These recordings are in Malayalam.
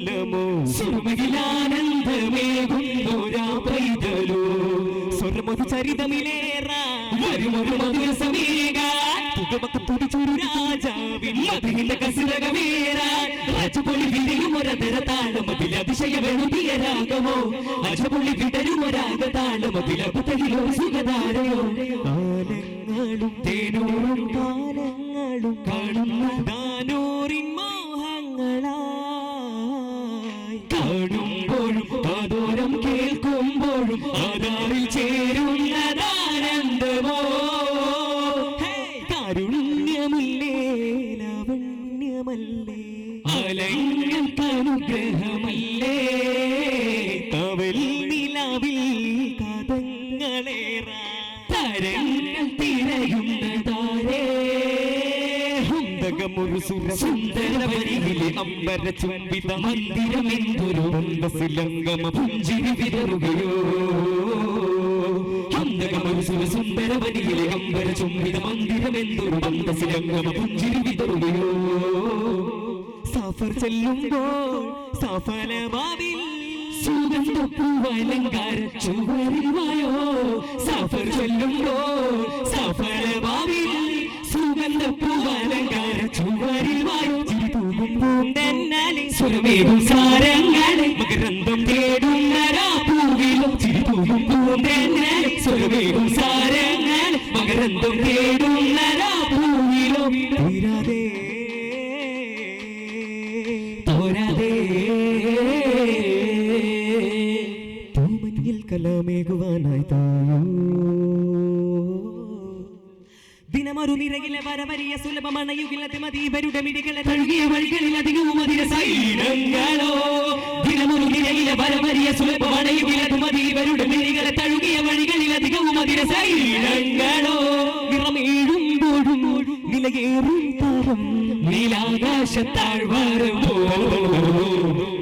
നമോ. സുർമകിലാനന്ദമേകുന്നോരാ പൈതലോ സ്വർമധു ചരിതമിലേറ വരുമൊരു മധുര സമീക പുകമക്കത്തൊടി ചുരു രാജാവിൻ മധുവിന്റെ കസിരകമേറ രാജപൊളി വിരിയുമൊരതര താളമതിൽ അതിശയ വെളുതിയ രാഗമോ അജപൊളി വിടരുമൊരാഗ താളമതിൽ അബുതലിലോ തേനൂറും കാലങ്ങളും അനുഗ്രഹമല്ലേ തവൽ നിലവിൽ കഥങ്ങളേറ തരങ്ങൾ തിരയുന്നതാരേ ഹന്തകമൊരു സുര സുന്ദരവരിയിലെ അമ്പര ചുംബിത മന്ദിരമെന്തൊരു ബന്ധസിലംഗമ പുഞ്ചിരി വിതറുകയോ. ഹന്തകമൊരു സുര സുന്ദരവരിയിലെ അമ്പര ചുംബിത മന്ദിരമെന്തൊരു ബന്ധസിലംഗമ പുഞ്ചിരി വിതറുകയോ. സഫർ ചെല്ലുമ്പോൾ സഫലമാവിൽ ചുവരുവായോ സഫർ ചൊല്ലുമ്പോൾ സഫലമാവിൽ സുഗന്ധപ്പൂവലങ്കാര ചുവരുവായോ ചിരിതൂകും പൂന്തന്നാലെ സുരമേകും സാരങ്ങളെ മകരന്തം തേടുന്ന രാപ്പൂവിലും ചിരിതൂകും പൂന്തന്നാലെ സുരമേകും സാരങ്ങളെ മകരന്തം തേടുന്ന ദിനമൊരു സുലഭമാണ് വരവരിയ മതി ഇവരുടെ മിടികളെ തഴുകിയ വഴികളിൽ അധികവും അതിര സൈനങ്ങളോ ദിനമൊരു സുലഭമാണ് വരവരിയ മതി ഇവരുടെ മിടികളെ തഴുകിയ വഴികളിൽ അധികവും അതിര സൈനങ്ങളോ നിറമേഴുമ്പോഴും നിലയേറും താരം നീലാകാശത്താഴ്വാരം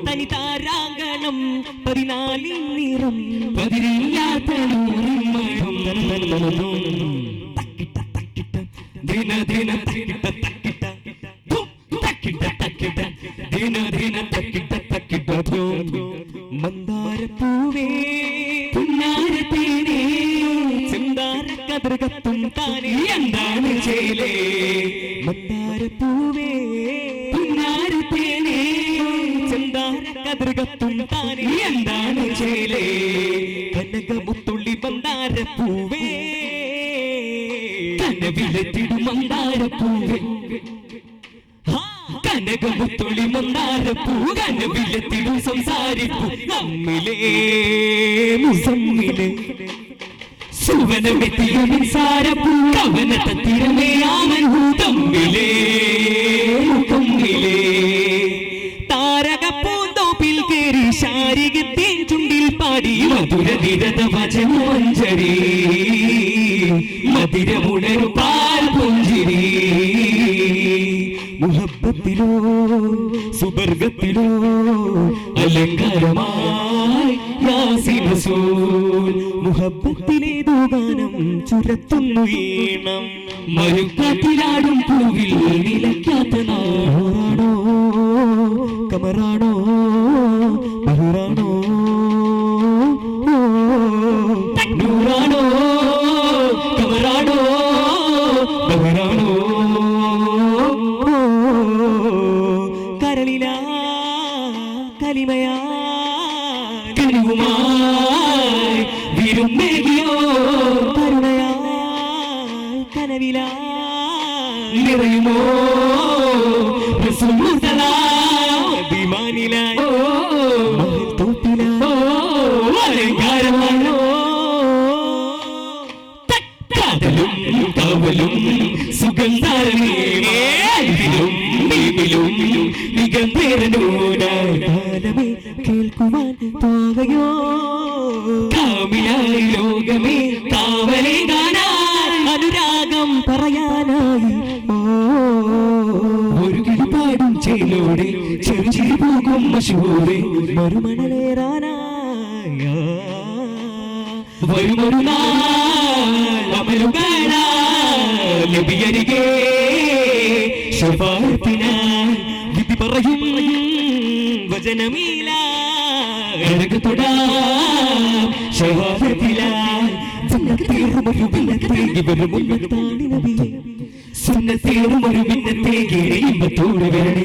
തനി താരാങ്കണം പതിനാലിൻ നിറം പതിനില്ലാത്ത നൂറും ദിന ദിന തക്കിട്ട തക്കിട്ട. തക്കിട്ട തക്കിട്ട. ദിന ദിന തക്കിട്ട തക്കിട്ട ധും. മന്ദാരപ്പൂവേ പുന്നാരത്തേനേ ചിന്താര കതൃകത്തും താനേ എന്താണ് ചേലേ മന്ദാരപ്പൂവേ പുന്നാരത്തേനേ ചിന്താര കതൃകത്തും താനേ കനവിലെത്തിടും മന്ദാരപ്പൂവേ കനകമുത്തുള്ളി മന്ദാരപ്പൂ കനവിലെത്തിടും സംസാരിപ്പൂ നമ്മിലേ മുസമ്മിലേ. സുവനമെത്തിയ മിൻസാരപ്പൂ കവനത്തിരമേ ആമൻ തമ്മിലേ തമ്മിലേ താരകപ്പൂന്തോപ്പിൽ കേറി ശാരികത്തേൻ ചുണ്ടിൽ പാടി മധുര നിരത വചന മഞ്ചരി മധുരമുണരു പാൽ പുഞ്ചിരി മുഹബത്തിലോ സുബർഗത്തിലോ അലങ്കാരമായി മുഹബത്തിലേതോ ഗാനം ചുരത്തുന്നു ഈണം. മരുക്കാറ്റിലാടും പൂവിൽ നിലയ്ക്കാത്ത നാടാണോ? കമറാണോ? ബഹുറാണോ? നിറയുമോ മഷൂറെ മറുമണലേറാനായ വരുമൊരു നബിയരികെ ശഫാത്തിനായി വിധി പറയും വചനമീല തൊടാ ശവാഹത്തിലായി ജന്നത്തേറുമൊരു വിന്നത്തേകി വരും ഉമ്മത്താണ് നബിയെ സുന്നത്തേറുമൊരു വിന്നത്തേകി ഇമ്പത്തോട് വരണേ.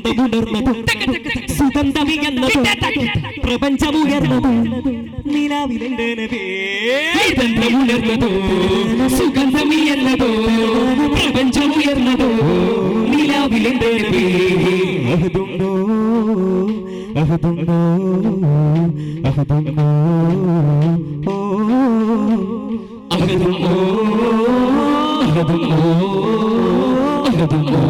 ഇതന്തമുണർന്നതും സുഗന്ധമിയെന്നതും പ്രപഞ്ചമുയർന്നതും നിലാവിലെന്റെ ഇതന്തമുണർന്നതോ സുഗന്ധമിയെന്നതോ പ്രപഞ്ചമുയർന്നതോ നിലാവിലെന്റെ അഹദുണ്ടോ അഹദുണ്ടോ അഹദുണ്ടോ ഓ. അഹദുണ്ടോ അഹദുണ്ടോ അഹദുണ്ടോ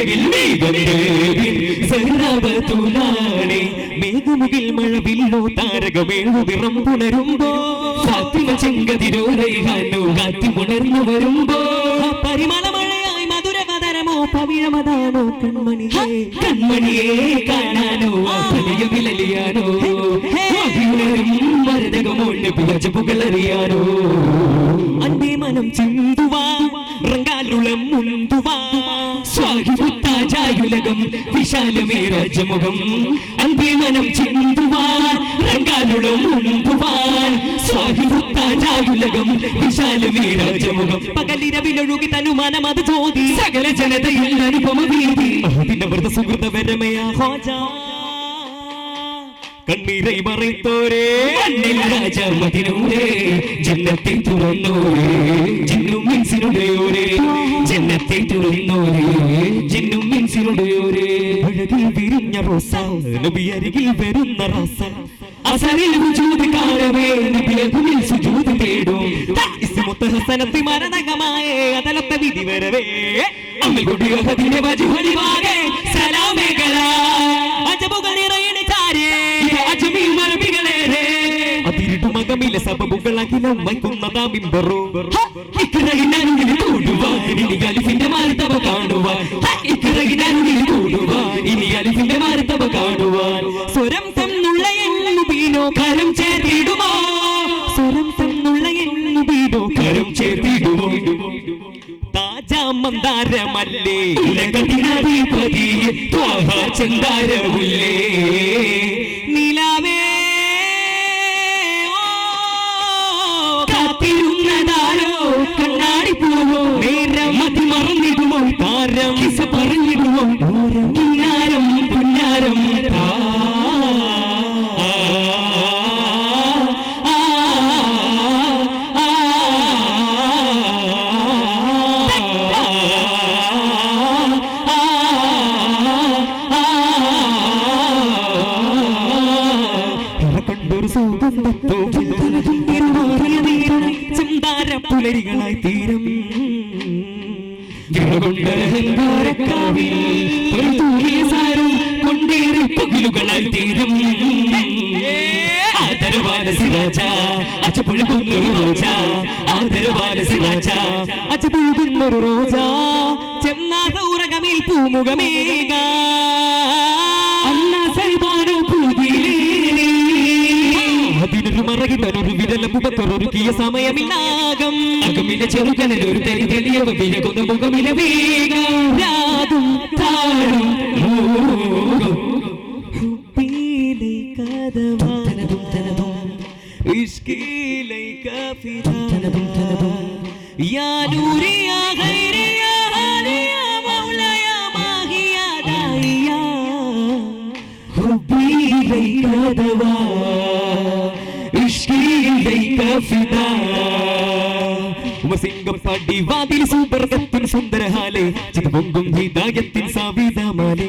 അഴകിൽ മേഘമേവിൻ സഹ്റാവത്തുലാണേ മേഘമുകിൽ മഴവില്ലോ താരകമേഴു നിറം പുണരുമ്പോ ഫാത്തിമ ചെങ്കതിരോരൈഹാനോ കാറ്റുമുണർന്നു വരുമ്പോ പരിമളമഴയായി മധുരമതരമോ പവിഴമതാനോ കൺമണിയേ കൺമണിയെ കാണാനോ വലിയ വിലലിയാനോ വരതകമോ പിഴച്ച അറിയാനോ അന്റെ മനം ചിന്തുവാ റങ്കാലുളം മുന്തുവാ സ്വാഹിപുത്താജായുലകം വിശാലമേ രാജമുഖം. അന്റെ ചിന്തുവാൻ റങ്കാലുളം മുന്തുവാൻ സ്വാഹിപുത്താജായുലകം വിശാലമേ രാജമുഖം. പകലിരവിലൊഴുകി തനുമാനം അത് ചോദി. സകല ജനതയിൽ അനുപമ വീതി. സുഹൃത വരമയാ. കണ്ണീரை മറിത്തോരേ രാജമതിനൂരേ ജന്നത്തെ തുറന്നോരേ. ജിന്നും മിൻസിനുടയോരേ ജന്നത്തെ തുറന്നോരേ. ജിന്നും മിൻസിനുടയോരേ അഴകിൽ വിരിഞ്ഞ റോസ നബി അരികിൽ വരുന്ന റോസ. അസലിൽ സുജൂദ് കാണവേ നബിയെ കുമിൽ സുജൂദ് തേടും. ഇസ്മുത്ത് ഹസനത്തി മരണകമായേ അതലത്തെ വിധി വരവേ. അമ്മൽ കുടിയഹതിനെ വജുഹലിവാകെ സലാമേകല അജബുകൾ അതിരുട്ടുമകമില്ല അഖിലം വയ്ക്കുന്നതാ മിമ്പറു ഇക്കിറകിനുള്ളിൽ കൂടുവാ ഇനി അലിഫിന്റെ മാർത്തവ കാണുവാൻ ഇക്കിറകിനുള്ളിൽ കൂടുവാ ഇനി അലിഫിന്റെ മാർത്തവ കാണുവാൻ സ്വരം തന്നുള്ള എണ്ണുബീനോ കരം ചേർത്തിടുമോ സ്വരം തന്നുള്ള എണ്ണുബീനോ കരം ചേർത്തിടുമോ താജാമന്താരമല്ലേ ഉലകത്തിനധിപതി കൊണ്ടരഹങ്കാരക്കാവിൽ ഒരു തൂങ്ങിയ സാരം കൊണ്ടേറി പകിലുകളായി തീരും ആദരവാന സിരാജ അച്ചപ്പുഴകുന്നൊരു റോജ ആദരവാന സിരാജ അച്ചപ്പുഴകുന്നൊരു റോജ ചെന്നാത ഉറകമിൽ പൂമുഖമേക മറകിട്ടൊരു വിരലമുഖത്തൊരുക്കിയ സമയമില്ലാകം അകമിലെ ചെറുകനൽ ഒരു തരി തെളിയവ വിലകുന്ന മുഖമില വേഗം രാതും താഴും മൂകും. ഹുബ്ബിലൈക ദവാ, ഇഷ്കിലൈക ഫിദാ. യാ നൂരി യാ ഖൈരി യാ ഹാദി യാ മൗലാ യാ മാഹി യാ ദാഇയാ. حبي إليك دواء عشقي ഫിദ ഉപസിംഗം പാടി വാതിൽ സൂപർഗത്തിൻ സുന്ദരഹാലെ ചിതപൊങ്കും ഹിതായത്തിൻ സാവിതമാലെ.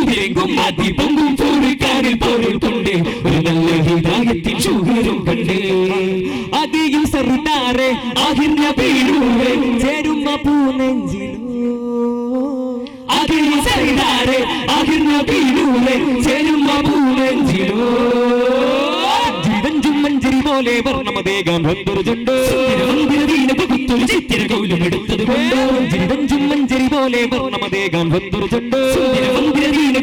ഉയരെങ്കും മാതി പൊങ്കും ചോറുകാരിൽ പോരിൽ കൊണ്ട് ഒരു നല്ല ഹിതായത്തിൻ ചൂഹരും കണ്ട്. അതിയും സർദാറെ ആഹിർന പീരൂരെ ചേരുമ പൂനെഞ്ചിലോ അതിയും സർദാറെ ആഹിർന പീരൂരെ ചേരുമ പൂനെഞ്ചിലോ പോലെ വർണ്ണമതേകാൻ വന്നൊരു ചുണ്ട് പകുത്തൊരു ചിത്തിര കൗലം എടുത്തത് കൊണ്ട് ജീവൻ ചുമ്മഞ്ചിരി പോലെ വർണ്ണമതേകാൻ വന്നൊരു ചുണ്ട്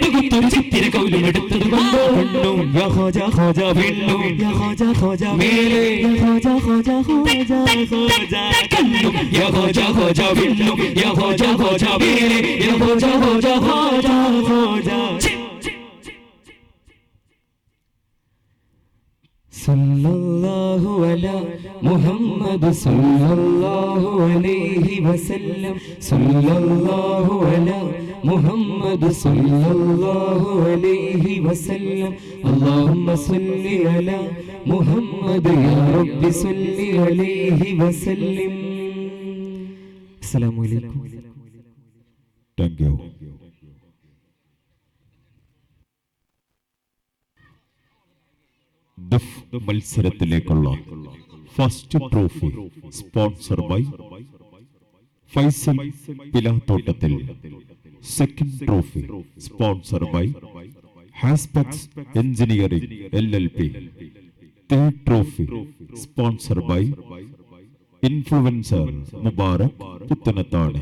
പകുത്തൊരു ചിത്തിര കൗലം എടുത്തത് കൊണ്ട് പെണ്ണും യഹോജ ഹോജ പെണ്ണും യഹോജ ഹോജ മേലെ യഹോജ ഹോജ ഹോജ ഹോജ കണ്ണും യഹോജ ഹോജ പെണ്ണും യഹോജ ഹോജ മേലെ യഹോജ ഹോജ ഹോജ ഹോജ സല്ലല്ലാഹു അലാ മുഹമ്മദ് സല്ലല്ലാഹു അലൈഹി വസല്ലം. സല്ലല്ലാഹു അലാ മുഹമ്മദ് സല്ലല്ലാഹു അലൈഹി വസല്ലം. അല്ലാഹുമ്മ സല്ലി അലാ മുഹമ്മദ് യാ റബ്ബി സല്ലി അലൈഹി വസല്ലം. അസ്സലാമു അലൈക്കും. Thank you മത്സരത്തിലേക്കുള്ള first trophy sponsor by Faisal Pilathottathil second trophy sponsor by Haspex engineering L L P. Third trophy sponsor by influencer Mubarak Puthanathani.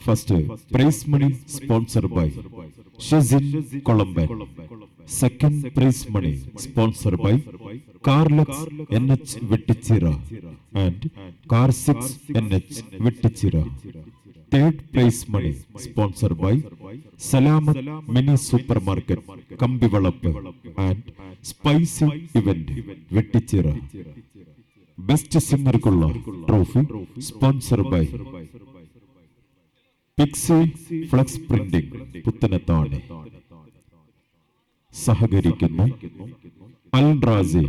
First prize money sponsor by Shezin Kolamban second prize money sponsor by Carlux N H Vettichira and Carsix N H Vettichira third prize money sponsor by Salamath mini super market Kambivalappu and spicy event Vettichira best സിംഗർക്കുള്ള trophy sponsor by Pixie flex printing Puthanathani സഹകരിക്കുന്നു Al Razi